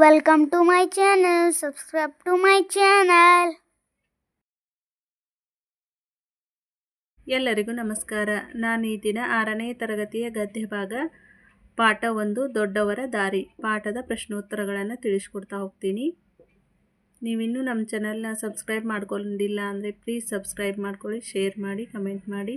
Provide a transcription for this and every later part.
Welcome to my channel. Subscribe to my channel. ಎಲ್ಲರಿಗೂ ನಮಸ್ಕಾರ ನಾನು ಈ ದಿನ ಆರನೇ ತರಗತಿಯ ಗದ್ಯ ಭಾಗ ಪಾಠ ಒಂದು, ದೊಡ್ಡವರ ದಾರಿ ಪಾಠದ ಪ್ರಶ್ನೋತ್ತರಗಳನ್ನು ತಿಳಿಸ್ಕೊಡ್ತಾ ಹೋಗ್ತೀನಿ ನೀವಿನ್ನೂ ನಮ್ಮ ಚಾನಲ್ನ ಸಬ್ಸ್ಕ್ರೈಬ್ ಮಾಡ್ಕೊಂಡಿಲ್ಲ ಅಂದರೆ ಪ್ಲೀಸ್ ಸಬ್ಸ್ಕ್ರೈಬ್ ಮಾಡ್ಕೊಳ್ಳಿ ಶೇರ್ ಮಾಡಿ ಕಮೆಂಟ್ ಮಾಡಿ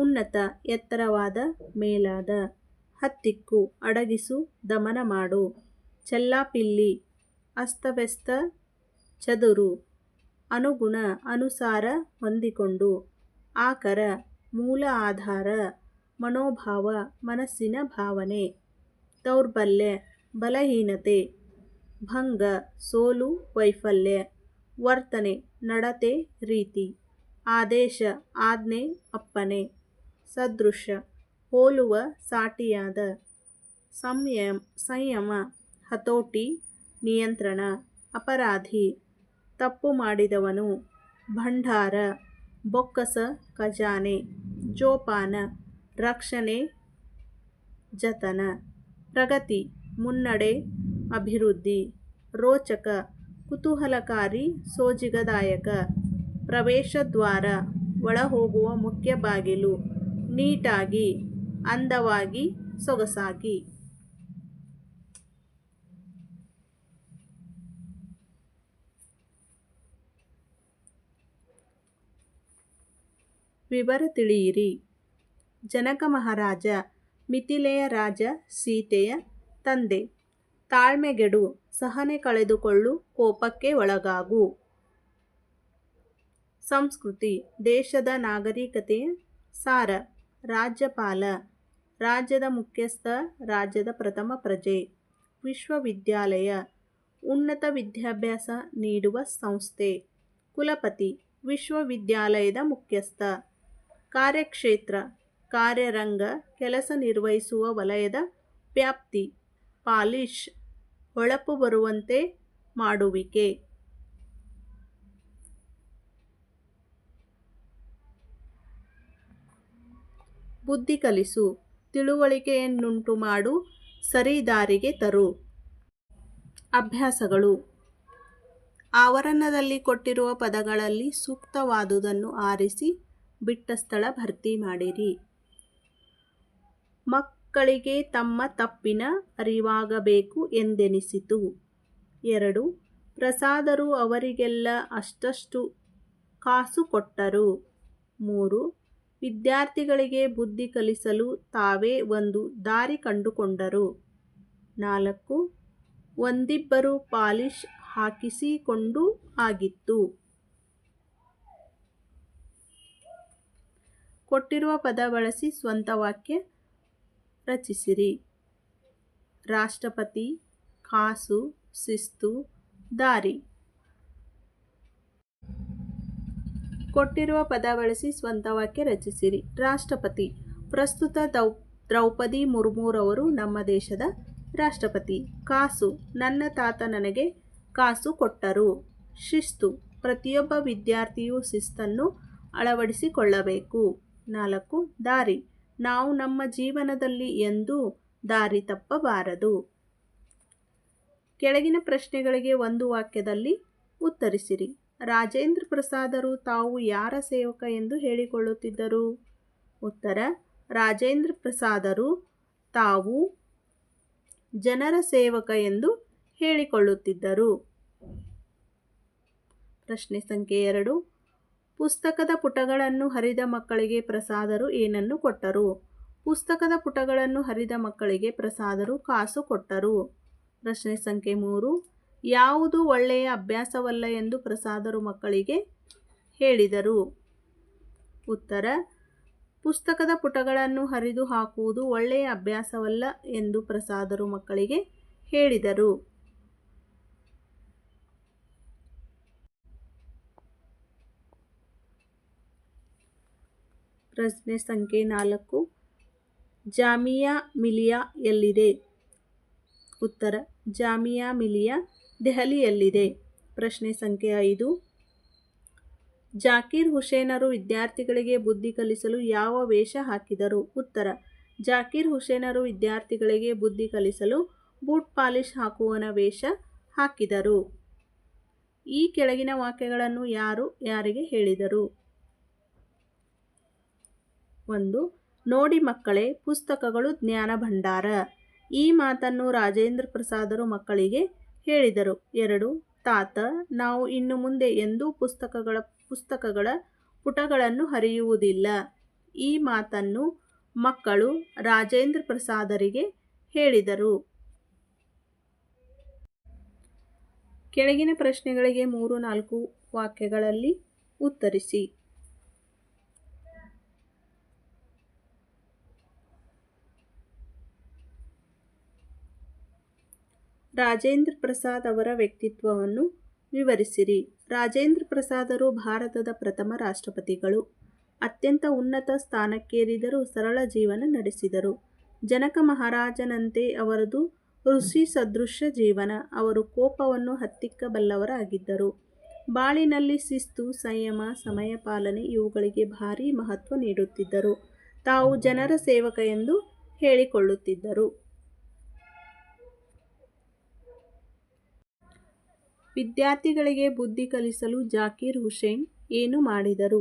ಉನ್ನತ ಎತ್ತರವಾದ ಮೇಲಾದ ಹತ್ತಿಕ್ಕು ಅಡಗಿಸು ದಮನ ಮಾಡು. ಚೆಲ್ಲಾಪಿಲ್ಲಿ ಅಸ್ತವ್ಯಸ್ತ ಚದುರು. ಅನುಗುಣ ಅನುಸಾರ ಹೊಂದಿಕೊಂಡು. ಆಕರ ಮೂಲ ಆಧಾರ ಮನೋಭಾವ ಮನಸ್ಸಿನ ಭಾವನೆ. ದೌರ್ಬಲ್ಯ ಬಲಹೀನತೆ. ಭಂಗ ಸೋಲು ವೈಫಲ್ಯ ವರ್ತನೆ ನಡತೆ ರೀತಿ. ಆದೇಶ ಆಜ್ಞೆ ಅಪ್ಪನೆ ಸದೃಶ, ಹೋಲುವ ಸಾಟಿಯಾದ ಸಂಯಮ ಸಂಯಮ, ಹತೋಟಿ, ನಿಯಂತ್ರಣ, ಅಪರಾಧಿ, ತಪ್ಪು ಮಾಡಿದವನು, ಭಂಡಾರ, ಬೊಕ್ಕಸ, ಖಜಾನೆ, ಜೋಪಾನ, ರಕ್ಷಣೆ, ಜತನ, ಪ್ರಗತಿ, ಮುನ್ನಡೆ, ಅಭಿವೃದ್ಧಿ, ರೋಚಕ, ಕುತೂಹಲಕಾರಿ, ಸೋಜಿಗದಾಯಕ, ಪ್ರವೇಶದ್ವಾರ, ಒಳಹೋಗುವ ಮುಖ್ಯ ಬಾಗಿಲು. ನೀಟಾಗಿ, ಅಂದವಾಗಿ ಸೊಗಸಾಗಿ. ವಿವರ ತಿಳಿಯಿರಿ. ಜನಕ ಮಹಾರಾಜ, ಮಿಥಿಲೆಯ ರಾಜ, ಸೀತೆಯ ತಂದೆ, ತಾಳ್ಮೆಗೆಡು ಸಹನೆ ಕಳೆದುಕೊಳ್ಳು, ಕೋಪಕ್ಕೆ ಒಳಗಾಗು. ಸಂಸ್ಕೃತಿ, ದೇಶದ ನಾಗರಿಕತೆಯ ಸಾರ. ರಾಜ್ಯಪಾಲ, ರಾಜ್ಯದ ಮುಖ್ಯಸ್ಥ, ರಾಜ್ಯದ ಪ್ರಥಮ ಪ್ರಜೆ, ವಿಶ್ವವಿದ್ಯಾಲಯ, ಉನ್ನತ ವಿದ್ಯಾಭ್ಯಾಸ ನೀಡುವ ಸಂಸ್ಥೆ, ಕುಲಪತಿ, ವಿಶ್ವವಿದ್ಯಾಲಯದ ಮುಖ್ಯಸ್ಥ, ಕಾರ್ಯಕ್ಷೇತ್ರ, ಕಾರ್ಯರಂಗ, ಕೆಲಸ ನಿರ್ವಹಿಸುವ ವಲಯದ ವ್ಯಾಪ್ತಿ, ಪಾಲಿಶ್, ಹೊಳಪು ಬರುವಂತೆ ಮಾಡುವಿಕೆ. ಬುದ್ಧಿ ಕಲಿಸು, ತಿಳುವಳಿಕೆಯನ್ನುಂಟು ಮಾಡು, ಸರಿದಾರಿಗೆ ತರು. ಅಭ್ಯಾಸಗಳು. ಆವರಣದಲ್ಲಿ ಕೊಟ್ಟಿರುವ ಪದಗಳಲ್ಲಿ ಸೂಕ್ತವಾದುದನ್ನು ಆರಿಸಿ ಬಿಟ್ಟ ಸ್ಥಳ ಭರ್ತಿ ಮಾಡಿರಿ. ಮಕ್ಕಳಿಗೆ ತಮ್ಮ ತಪ್ಪಿನ ಅರಿವಾಗಬೇಕು ಎಂದೆನಿಸಿತು. ಎರಡು, ಪ್ರಸಾದರು ಅವರಿಗೆಲ್ಲ ಅಷ್ಟಷ್ಟು ಕಾಸು ಕೊಟ್ಟರು. ಮೂರು ವಿದ್ಯಾರ್ಥಿಗಳಿಗೆ ಬುದ್ಧಿ ಕಲಿಸಲು ತಾವೇ ಒಂದು ದಾರಿ ಕಂಡುಕೊಂಡರು. ನಾಲ್ಕು, ಒಂದಿಬ್ಬರು ಪಾಲಿಶ್ ಹಾಕಿಸಿಕೊಂಡು ಆಗಿತ್ತು. ಕೊಟ್ಟಿರುವ ಪದ ಬಳಸಿ ಸ್ವಂತ ವಾಕ್ಯ ರಚಿಸಿರಿ. ರಾಷ್ಟ್ರಪತಿ, ಕಾಸು, ಶಿಸ್ತು, ದಾರಿ. ಕೊಟ್ಟಿರುವ ಪದ ಬಳಸಿ ಸ್ವಂತ ವಾಕ್ಯ ರಚಿಸಿರಿ. ರಾಷ್ಟ್ರಪತಿ. ಪ್ರಸ್ತುತ ದೌ, ದ್ರೌಪದಿ ಮುರ್ಮುರವರು ನಮ್ಮ ದೇಶದ ರಾಷ್ಟ್ರಪತಿ. ಕಾಸು. ನನ್ನ ತಾತ ನನಗೆ ಕಾಸು ಕೊಟ್ಟರು. ಶಿಸ್ತು. ಪ್ರತಿಯೊಬ್ಬ ವಿದ್ಯಾರ್ಥಿಯು ಶಿಸ್ತನ್ನು ಅಳವಡಿಸಿಕೊಳ್ಳಬೇಕು. ನಾಲ್ಕು. ದಾರಿ. ನಾವು ನಮ್ಮ ಜೀವನದಲ್ಲಿ ಎಂದೂ ದಾರಿ ತಪ್ಪಬಾರದು. ಕೆಳಗಿನ ಪ್ರಶ್ನೆಗಳಿಗೆ ಒಂದು ವಾಕ್ಯದಲ್ಲಿ ಉತ್ತರಿಸಿರಿ. ರಾಜೇಂದ್ರ ಪ್ರಸಾದರು ತಾವು ಯಾರ ಸೇವಕ ಎಂದು ಹೇಳಿಕೊಳ್ಳುತ್ತಿದ್ದರು? ಉತ್ತರ, ರಾಜೇಂದ್ರ ಪ್ರಸಾದರು ತಾವು ಜನರ ಸೇವಕ ಎಂದು ಹೇಳಿಕೊಳ್ಳುತ್ತಿದ್ದರು. ಪ್ರಶ್ನೆ ಸಂಖ್ಯೆ ಎರಡು, ಪುಸ್ತಕದ ಪುಟಗಳನ್ನು ಹರಿದ ಮಕ್ಕಳಿಗೆ ಪ್ರಸಾದರು ಏನನ್ನು ಕೊಟ್ಟರು? ಪುಸ್ತಕದ ಪುಟಗಳನ್ನು ಹರಿದ ಮಕ್ಕಳಿಗೆ ಪ್ರಸಾದರು ಕಾಸು ಕೊಟ್ಟರು. ಪ್ರಶ್ನೆ ಸಂಖ್ಯೆ ಮೂರು ಯಾವುದು ಒಳ್ಳೆಯ ಅಭ್ಯಾಸವಲ್ಲ ಎಂದು ಪ್ರಸಾದರು ಮಕ್ಕಳಿಗೆ ಹೇಳಿದರು. ಉತ್ತರ, ಪುಸ್ತಕದ ಪುಟಗಳನ್ನು ಹರಿದು ಹಾಕುವುದು ಒಳ್ಳೆಯ ಅಭ್ಯಾಸವಲ್ಲ ಎಂದು ಪ್ರಸಾದರು ಮಕ್ಕಳಿಗೆ ಹೇಳಿದರು. ಪ್ರಶ್ನೆ ಸಂಖ್ಯೆ ನಾಲ್ಕು, ಜಾಮಿಯಾ ಮಿಲಿಯಾ ಎಲ್ಲಿದೆ? ಉತ್ತರ, ಜಾಮಿಯಾ ಮಿಲಿಯಾ ದೆಹಲಿಯಲ್ಲಿದೆ. ಪ್ರಶ್ನೆ ಸಂಖ್ಯೆ ಐದು. ಜಾಕೀರ್ ಹುಸೇನರು ವಿದ್ಯಾರ್ಥಿಗಳಿಗೆ ಬುದ್ಧಿ ಕಲಿಸಲು ಯಾವ ವೇಷ ಹಾಕಿದರು? ಉತ್ತರ, ಜಾಕೀರ್ ಹುಸೇನರು ವಿದ್ಯಾರ್ಥಿಗಳಿಗೆ ಬುದ್ಧಿ ಕಲಿಸಲು ಬೂಟ್ ಪಾಲಿಶ್ ಹಾಕುವನ ವೇಷ ಹಾಕಿದರು. ಈ ಕೆಳಗಿನ ವಾಕ್ಯಗಳನ್ನು ಯಾರು, ಯಾರಿಗೆ ಹೇಳಿದರು? ಒಂದು, ನೋಡಿ ಮಕ್ಕಳೇ, ಪುಸ್ತಕಗಳು ಜ್ಞಾನ ಭಂಡಾರ ಈ ಮಾತನ್ನು ರಾಜೇಂದ್ರ ಪ್ರಸಾದರು ಮಕ್ಕಳಿಗೆ ಹೇಳಿದರು. ಎರಡು, ತಾತ, ನಾವು ಇನ್ನು ಮುಂದೆ ಎಂದೂ ಪುಸ್ತಕಗಳ ಪುಸ್ತಕಗಳ ಪುಟಗಳನ್ನು ಹರಿಯುವುದಿಲ್ಲ. ಈ ಮಾತನ್ನು ಮಕ್ಕಳು ರಾಜೇಂದ್ರ ಪ್ರಸಾದರಿಗೆ ಹೇಳಿದರು. ಕೆಳಗಿನ ಪ್ರಶ್ನೆಗಳಿಗೆ ಮೂರು, ನಾಲ್ಕು ವಾಕ್ಯಗಳಲ್ಲಿ ಉತ್ತರಿಸಿ. ರಾಜೇಂದ್ರ ಪ್ರಸಾದ್ ಅವರ ವ್ಯಕ್ತಿತ್ವವನ್ನು ವಿವರಿಸಿರಿ. ರಾಜೇಂದ್ರ ಪ್ರಸಾದರು ಭಾರತದ ಪ್ರಥಮ ರಾಷ್ಟ್ರಪತಿಗಳು. ಅತ್ಯಂತ ಉನ್ನತ ಸ್ಥಾನಕ್ಕೇರಿದರೂ ಸರಳ ಜೀವನ ನಡೆಸಿದರು. ಜನಕ ಮಹಾರಾಜನಂತೆ ಅವರದು ಋಷಿ ಸದೃಶ ಜೀವನ. ಅವರು ಕೋಪವನ್ನು ಹತ್ತಿಕ್ಕಬಲ್ಲವರಾಗಿದ್ದರು. ಬಾಳಿನಲ್ಲಿ ಶಿಸ್ತು, ಸಂಯಮ, ಸಮಯ ಪಾಲನೆ ಇವುಗಳಿಗೆ ಭಾರೀ ಮಹತ್ವ ನೀಡುತ್ತಿದ್ದರು. ತಾವು ಜನರ ಸೇವಕ ಎಂದು ಹೇಳಿಕೊಳ್ಳುತ್ತಿದ್ದರು. ವಿದ್ಯಾರ್ಥಿಗಳಿಗೆ ಬುದ್ಧಿ ಕಲಿಸಲು ಜಾಕೀರ್ ಹುಸೇನ್ ಏನು ಮಾಡಿದರು?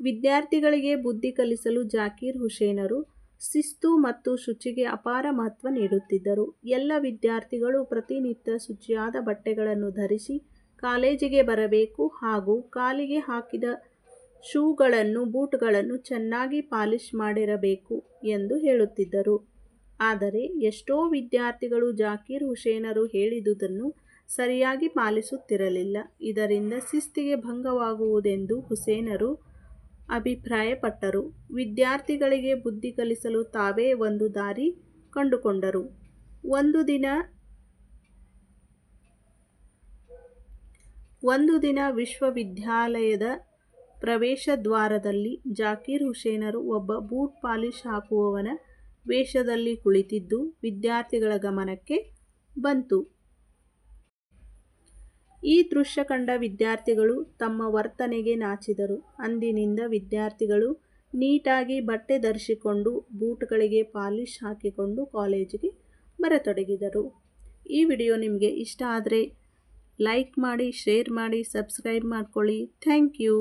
ವಿದ್ಯಾರ್ಥಿಗಳಿಗೆ ಬುದ್ಧಿ ಕಲಿಸಲು ಜಾಕೀರ್ ಹುಸೇನರು ಶಿಸ್ತು ಮತ್ತು ಶುಚಿಗೆ ಅಪಾರ ಮಹತ್ವ ನೀಡುತ್ತಿದ್ದರು. ಎಲ್ಲ ವಿದ್ಯಾರ್ಥಿಗಳು ಪ್ರತಿನಿತ್ಯ ಶುಚಿಯಾದ ಬಟ್ಟೆಗಳನ್ನು ಧರಿಸಿ ಕಾಲೇಜಿಗೆ ಬರಬೇಕು ಹಾಗೂ ಕಾಲಿಗೆ ಹಾಕಿದ ಶೂಗಳನ್ನು, ಬೂಟ್ಗಳನ್ನು ಚೆನ್ನಾಗಿ ಪಾಲಿಶ್ ಮಾಡಿರಬೇಕು ಎಂದು ಹೇಳುತ್ತಿದ್ದರು. ಆದರೆ ಎಷ್ಟೋ ವಿದ್ಯಾರ್ಥಿಗಳು ಜಾಕೀರ್ ಹುಸೇನರು ಹೇಳಿದುದನ್ನು ಸರಿಯಾಗಿ ಪಾಲಿಸುತ್ತಿರಲಿಲ್ಲ. ಇದರಿಂದ ಶಿಸ್ತಿಗೆ ಭಂಗವಾಗುವುದೆಂದು ಹುಸೇನರು ಅಭಿಪ್ರಾಯಪಟ್ಟರು. ವಿದ್ಯಾರ್ಥಿಗಳಿಗೆ ಬುದ್ಧಿ ಕಲಿಸಲು ತಾವೇ ಒಂದು ದಾರಿ ಕಂಡುಕೊಂಡರು. ಒಂದು ದಿನ ಒಂದು ದಿನ ವಿಶ್ವವಿದ್ಯಾಲಯದ ಪ್ರವೇಶ ದ್ವಾರದಲ್ಲಿ ಜಾಕೀರ್ ಹುಸೇನರು ಒಬ್ಬ ಬೂಟ್ ಪಾಲಿಶ್ ಹಾಕುವವನ ವೇಷದಲ್ಲಿ ಕುಳಿತಿದ್ದು ವಿದ್ಯಾರ್ಥಿಗಳ ಗಮನಕ್ಕೆ ಬಂತು. ಈ ದೃಶ್ಯ ಕಂಡ ವಿದ್ಯಾರ್ಥಿಗಳು ತಮ್ಮ ವರ್ತನೆಗೆ ನಾಚಿದರು. ಅಂದಿನಿಂದ ವಿದ್ಯಾರ್ಥಿಗಳು ನೀಟಾಗಿ ಬಟ್ಟೆ ಧರಿಸಿಕೊಂಡು ಬೂಟ್ಗಳಿಗೆ ಪಾಲಿಶ್ ಹಾಕಿಕೊಂಡು ಕಾಲೇಜಿಗೆ ಬರತೊಡಗಿದರು. ಈ ವಿಡಿಯೋ ನಿಮಗೆ ಇಷ್ಟ ಆದರೆ ಲೈಕ್ ಮಾಡಿ, ಶೇರ್ ಮಾಡಿ, ಸಬ್ಸ್ಕ್ರೈಬ್ ಮಾಡ್ಕೊಳ್ಳಿ. Thank you.